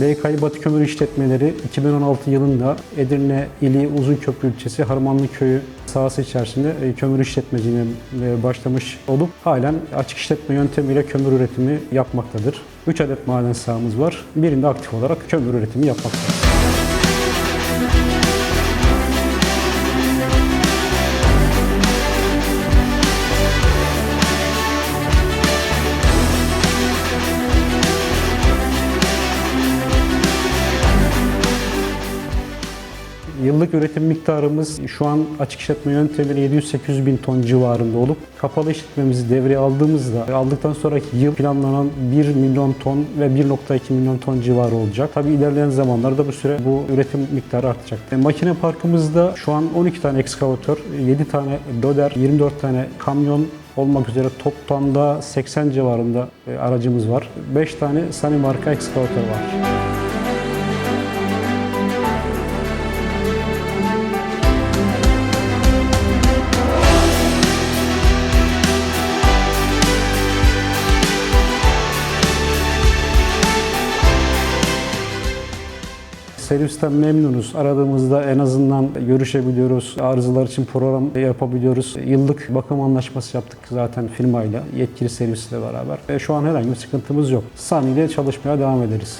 BKI Batı Kömür İşletmeleri 2016 yılında Edirne ili Uzunköprü ilçesi Harmanlı Köyü sahası içerisinde e, kömür işletmeciliğine e, başlamış olup halen açık işletme yöntemiyle kömür üretimi yapmaktadır. 3 adet maden sahamız var. Birinde aktif olarak kömür üretimi yapmaktadır. Yıllık üretim miktarımız şu an açık işletme yöntemiyle 700-800 bin ton civarında olup kapalı işletmemizi devreye aldığımızda aldıktan sonraki yıl planlanan 1 milyon ton ve 1.2 milyon ton civarı olacak. Tabi ilerleyen zamanlarda bu süre bu üretim miktarı artacak. E, makine parkımızda şu an 12 tane ekskavatör, 7 tane loder, 24 tane kamyon olmak üzere toplamda 80 civarında e, aracımız var. 5 tane Sani marka ekskavatör var. Servisten memnunuz. Aradığımızda en azından görüşebiliyoruz. Arızalar için program yapabiliyoruz. Yıllık bakım anlaşması yaptık zaten firmayla, yetkili servisle beraber. Ve şu an herhangi bir sıkıntımız yok. Sani ile çalışmaya devam ederiz.